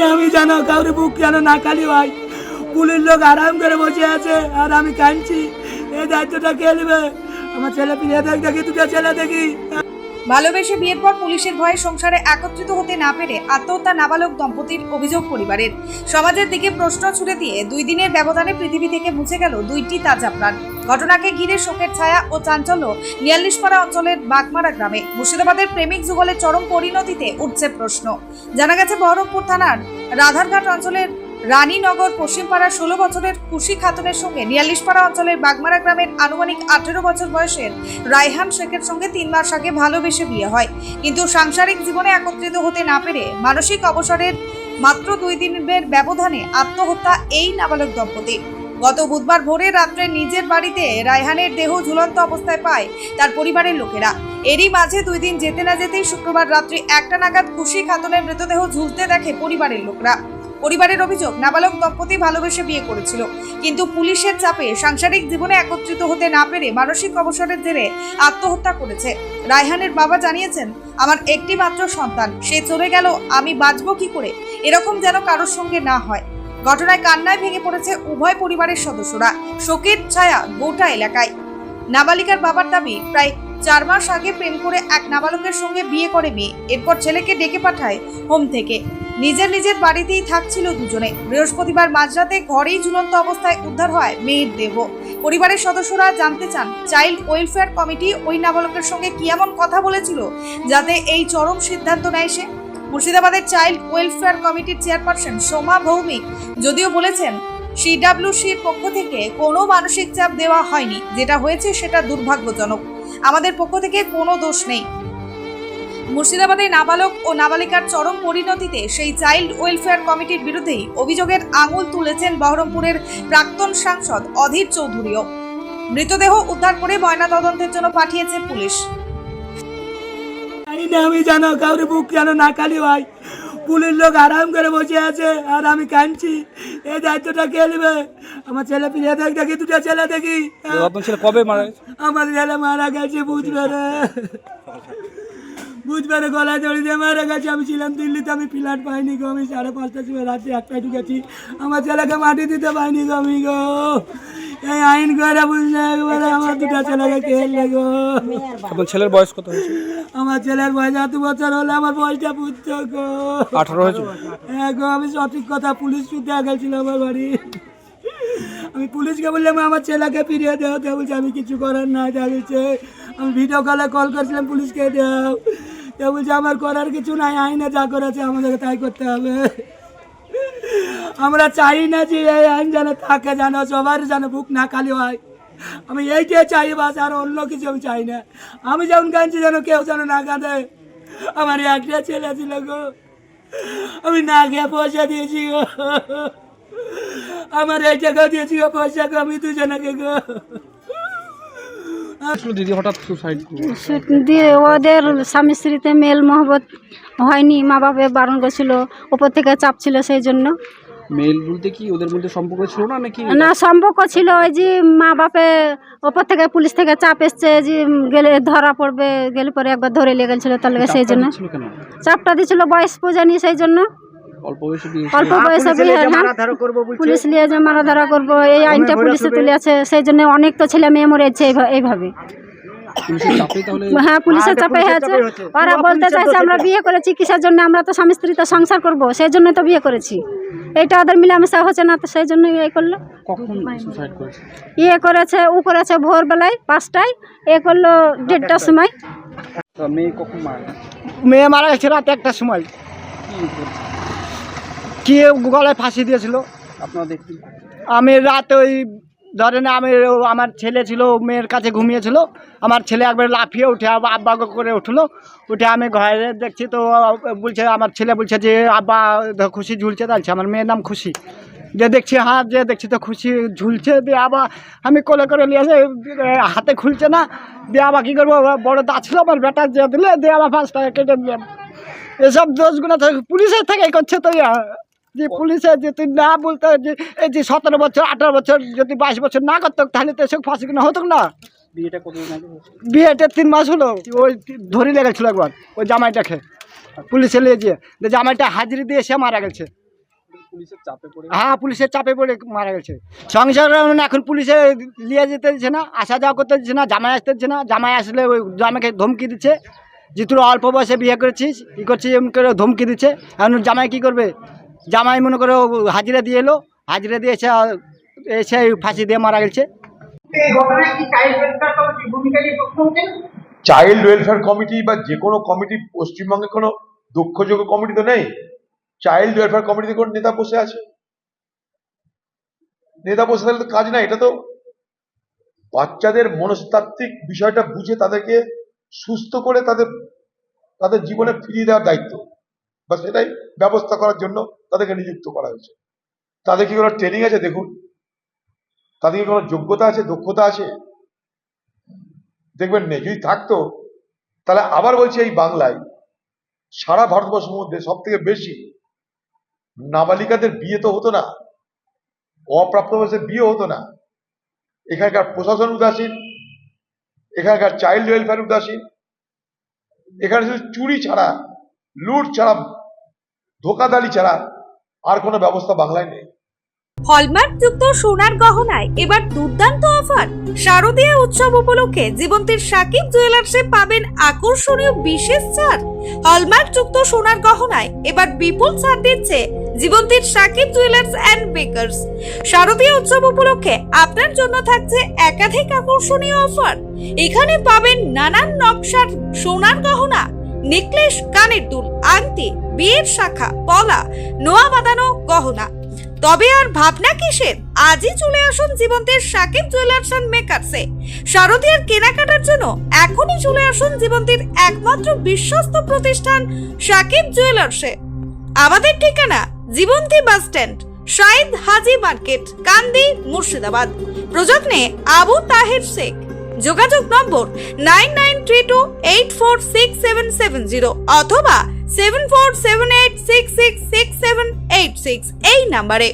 না আমি জানো কাউরে বুক যেন না খালি হয়। পুলিশ লোক আরাম করে বসে আছে, আর আমি কাঁদছি। এই দায়িত্বটা কে নেবে? আমার ছেলে পিলে দেখ দেখি, দুটো ছেলে দেখি। ভালোবেসে বিয়ের পর পুলিশের ভয়ে সংসারে একত্রিত হতে না পেরে আত্মহত্যা নাবালক দম্পতির অভিযোগ পরিবারের। সমাজের দিকে প্রশ্ন ছুড়ে দিয়ে দুই দিনের ব্যবধানে পৃথিবী থেকে মুছে গেল দুইটি তাজা প্রাণ। ঘটনাকে ঘিরে শোকের ছায়া ও চাঞ্চল্য নিয়াল্লিশপাড়া অঞ্চলের বাগমারা গ্রামে। মুর্শিদাবাদের প্রেমিক যুগলের চরম পরিণতিতে উঠছে প্রশ্ন। জানা গেছে বহরমপুর থানার রাধারঘাট অঞ্চলের রানীনগর পশ্চিমপাড়া ষোলো বছরের খুশি খাতুনের সঙ্গে নিয়াল্লিশপাড়া অঞ্চলের বাগমারা গ্রামের আনুমানিক আঠেরো বছর বয়সের রায়হান শেখের সঙ্গে তিন মাস আগে ভালোবেসে বিয়ে হয়। কিন্তু সাংসারিক জীবনে একত্রিত হতে না পেরে মানসিক অবসরের মাত্র দুই দিনের ব্যবধানে আত্মহত্যা এই নাবালক দম্পতি। গত বুধবার ভোরে রাত্রে নিজের বাড়িতে রায়হানের দেহ ঝুলন্ত অবস্থায় পায় তার পরিবারের লোকেরা। এরই মাঝে দুই দিন যেতে না যেতেই শুক্রবার রাত্রি একটা নাগাদ খুশি খাতুনের মৃতদেহ ঝুলতে দেখে পরিবারের লোকরা। পরিবারের অভিযোগ, নাবালক দম্পতি ভালোবেসে বিয়ে করেছিল। কিন্তু পুলিশের চাপে সাংসারিক জীবনে একত্রিত হতে না পেরে মানসিক অবসরের জেরে আত্মহত্যা করেছে। রায়হানের বাবা জানিয়েছেন, আমার একটি মাত্র সন্তান, সে চলে গেল, আমি বাঁচবো কি করে? এরকম যেন কারোর সঙ্গে না হয়। ঘটনায় কান্নায় ভেঙে পড়েছে উভয় পরিবারের সদস্যরা। শোকের ছায়া গোটা এলাকায়। নাবালিকার বাবার দাবি, প্রায় চার মাস আগে প্রেম করে এক নাবালকের সঙ্গে বিয়ে করে মেয়ে, এরপর ছেলেকে ডেকে পাঠায় হোম থেকে। নিজের নিজের বাড়িতেই থাকছিল দুজনে। বৃহস্পতিবার মাঝরাতে ঘরেই ঝুলন্ত অবস্থায় উদ্ধার হয় মেয়ের দেহ। পরিবারের সদস্যরা জানতে চান, চাইল্ড ওয়েলফেয়ার কমিটি ওই নাবালকের সঙ্গে কি এমন কথা বলেছিল, যাতে এই চরম সিদ্ধান্ত নেয় সে? মুর্শিদাবাদের চাইল্ড ওয়েলফেয়ার কমিটির চেয়ারপারসন সোমা ভৌমিক যদিও বলেছেন সিডাব্লিউসির পক্ষ থেকে কোনো মানসিক চাপ দেওয়া হয়নি। যেটা হয়েছে সেটা দুর্ভাগ্যজনক। আমাদের পক্ষ থেকে কোনো দোষ নেই। মুর্শিদাবাদে নাবালক ও নাবালিকার চরম পরিণতিতে সেই চাইল্ড ওয়েলফেয়ার কমিটির বিরুদ্ধেই অভিযোগের আঙুল তুলেছেন বহরমপুরের প্রাক্তন সাংসদ অধীর চৌধুরীও। মৃতদেহ উদ্ধার করে ময়নাতদন্তের জন্য পাঠিয়েছে পুলিশ। আমি জানো, কাউরে বুক যেন না খালি হয়। পুলিশ লোক আরাম করে বসে আছে আর আমি কাঁদছি। এই দায়িত্বটা কে নেবে? আমার ছেলে পিলে দেখ দেখি দুটো ছেলে দেখি। আপনার ছেলে কবে মারা আমার ছেলে মারা গেছে বুধবারে বুধবারে গলায় দড়ি দিয়ে মারা গেছে। আমি ছিলাম দিল্লিতে আমি ফ্ল্যাট পাইনি গো। আমি সাড়ে পাঁচটার সময় রাত্রে একটায় ঢুকেছি। আমার ছেলেকে মাটি দিতে পাইনি গো আমি গো। এই আইন করে বুঝলে একবারে আমার দুটো ছেলেকে খেললে গো। আপনার ছেলের বয়স কত হয়েছে? আমার ছেলের বয়স এত বছর হলে আমার বয়সটা বুঝছ গো। আঠারো হয়েছে? হ্যাঁ গো আমি সঠিক কথা পুলিশ ছুটে গেছিল আমার বাড়ি। আমি পুলিশকে বললাম, আমার ছেলেকে ফিরিয়ে দেও। তো বলছে, আমি কিছু করার না জানিছে আমি ভিডিও কলে কল করছিলাম পুলিশকে দেও। তো বলছে, আমার করার কিছু নাই, আইনে যা করেছে, আমাদেরকে তাই করতে হবে। আমরা চাই না যে এই আইন যেন থাকে, যেন সবার যেন বুক না খালি হয়। আমি এইটাই চাই, বাস আর অন্য কিছু আমি চাই না। আমি যেমন কাঁদছি যেন কেউ যেন না কাঁদে। আমার একটা ছেলে ছিল গো। আমি না খেয়ে পয়সা দিয়েছি গো। আমার এই টাকা দিয়েছি গো পয়সা গো আমি দুজনকে গো। দিদি হঠাৎ সুসাইড দিয়ে ওদের স্বামী স্ত্রীতে মেল মহব্বত হয়নি মা বাবা বারণ করছিল ওপর থেকে চাপ ছিল সেই জন্য। মেল বলতে কি ওদের মধ্যে সম্পর্ক ছিল না নাকি? না সম্পর্ক ছিল ওই যে মা বাপে ওপর থেকে পুলিশ থেকে চাপ এসছে যে গেলে ধরা পড়বে গেলে পরে একবার ধরে লেগে গেছিল তার লেগে সেই জন্য। চাপটা দিছিল বয়স পূজানি সেই জন্য। অল্প বয়সে বিয়ে অল্প বয়সে হ্যাঁ পুলিশ নিয়ে যে মারাধরা করব এই আইনটা পুলিশে তুলে আছে সেই জন্য অনেক তো ছেলে মেয়ে মরেছে এইভা- এইভাবে। পুলিশের চাপে তাহলে হ্যাঁ পুলিশের চাপে ওরা বলতে চাইছে আমরা বিয়ে করেছি কিসের জন্য আমরা তো স্বামী স্ত্রী তো সংসার করব? সেই জন্য তো বিয়ে করেছি। এটা ওদের মিলামেশা হচ্ছে না তো সেই জন্য ইয়ে করল। করেছে? ইয়ে করেছে ও করেছে ভোরবেলায় পাঁচটায় এ করল দেড়টার সময়। মেয়ে মারা গেছে? মেয়ে মারা গেছে রাত একটার সময়। কি গলায় ফাঁসি দিয়েছিল? আপনারা আমি রাতে ওই ধরেন আমি আমার ছেলে ছিল মেয়ের কাছে ঘুমিয়েছিল। আমার ছেলে একবার লাফিয়ে উঠে আব্বা করে উঠল। উঠে আমি ঘরে দেখছি তো বলছে আমার ছেলে বলছে যে আব্বা খুশি ঝুলছে তালছে আমার মেয়ের নাম খুশি। যে দেখছি হ্যাঁ যে দেখছি তো খুশি ঝুলছে দিয়ে আবার আমি কোলে করে নিয়ে আসে হাতে খুলছে না। দিয়ে আবার কী করব বড় দা ছিল আমার বেটা যে দিলে দিয়ে আবার পাঁচ টাকা কেটে দিলাম এসব দোষগুলো পুলিশের থেকে করছে তো। যে পুলিশে যদি না বলতো যে এই যে সতেরো বছর আঠারো বছর যদি বাইশ বছর না করতো তাহলে তো এসব ফাঁসি কিনা হতো না। বিয়েটা তিন মাস হলো ওই ধরে লেগেছিল একবার ওই জামাইটাকে। পুলিশে নিয়ে গিয়ে জামাইটা হাজিরি দিয়ে সে মারা গেছে। হ্যাঁ পুলিশের চাপে পড়ে মারা গেছে। সংসার এখন পুলিশে নিয়ে যেতে দিচ্ছে না আসা যাওয়া করতে দিচ্ছে না জামাই আসতে দিচ্ছে না জামাই আসলে ওই জামাইকে ধমকি দিচ্ছে। যে তুই অল্প বয়সে বিয়ে করেছিস ই করছিস এমন করে ধমকি দিচ্ছে। এখন জামাই কি করবে? জামাই মনে করে হাজিরা দিয়ে এলো, হাজিরা দিয়ে এসে এসে ফাঁসি দিয়ে মারা গেছে। চাইল্ড ওয়েলফেয়ার কমিটি বা যে কোনো কমিটি পশ্চিমবঙ্গে কোনো দক্ষযোগ্য কমিটি তো নেই। চাইল্ড ওয়েলফেয়ার কমিটিতে কোনো নেতা বসে আছে? নেতা বসে থাকলে তো কাজ না এটা তো বাচ্চাদের মনস্তাত্ত্বিক বিষয়টা বুঝে তাদেরকে সুস্থ করে তাদের তাদের জীবনে ফিরিয়ে দেওয়ার দায়িত্ব। বা সেটাই ব্যবস্থা করার জন্য তাদেরকে নিযুক্ত করা হয়েছে। তাদের কি কোনো ট্রেনিং আছে দেখুন? তাদের কি কোনো যোগ্যতা আছে, দক্ষতা আছে? দেখবেন নেই, যদি থাকতো, তাহলে আবার বলছি এই বাংলায় সারা ভারতবর্ষের মধ্যে সব থেকে বেশি নাবালিকাদের বিয়ে তো হতো না, অপ্রাপ্ত বয়সে বিয়ে হতো না। এখানকার প্রশাসন উদাসীন, এখানকার চাইল্ড ওয়েলফেয়ার উদাসীন, এখানে শুধু চুরি ছাড়া, লুট ছাড়া ধোকাদালি ছাড়া আর কোনো ব্যবস্থা বাংলায় নেই। হলমার্ক যুক্ত সোনার গহনায় এবার দুর্দান্ত অফার। শারদীয় উৎসব উপলক্ষে জীবন্তীর সাকিব জুয়েলার্সে পাবেন আকর্ষণীয় বিশেষ ছাড়। হলমার্ক যুক্ত সোনার গহনায় এবার বিপুল ছাড় দিচ্ছে জীবন্তীর সাকিব জুয়েলার্স অ্যান্ড বেকার্স। শারদীয় উৎসব উপলক্ষে আপনার জন্য থাকছে একাধিক আকর্ষণীয় অফার। এখানে পাবেন নানান নকশার সোনার গহনা, নেকলেস, কানের দুল, আংটি বিয়ের শাখা, পলা, নোয়া বাঁধানো গহনা। তবে আর ভাবনা কিসের? আজই চলে আসুন জীবন্তের সাকিব জুয়েলার্স অ্যান্ড মেকার্সে শারদীয়ার কেনাকাটার জন্য এখনই চলে আসুন জীবন্তীর একমাত্র বিশ্বস্ত প্রতিষ্ঠান সাকিব জুয়েলার্সে আমাদের ঠিকানা Jibanti bus stand Shahid Haji market, Kandi, Murshidabad. প্রযত্নে Abu Taher Sheikh. যোগাযোগ নম্বর nine nine three two eight four six seven seven zero অথবা seven four seven eight six six six seven eight six এই নাম্বারে।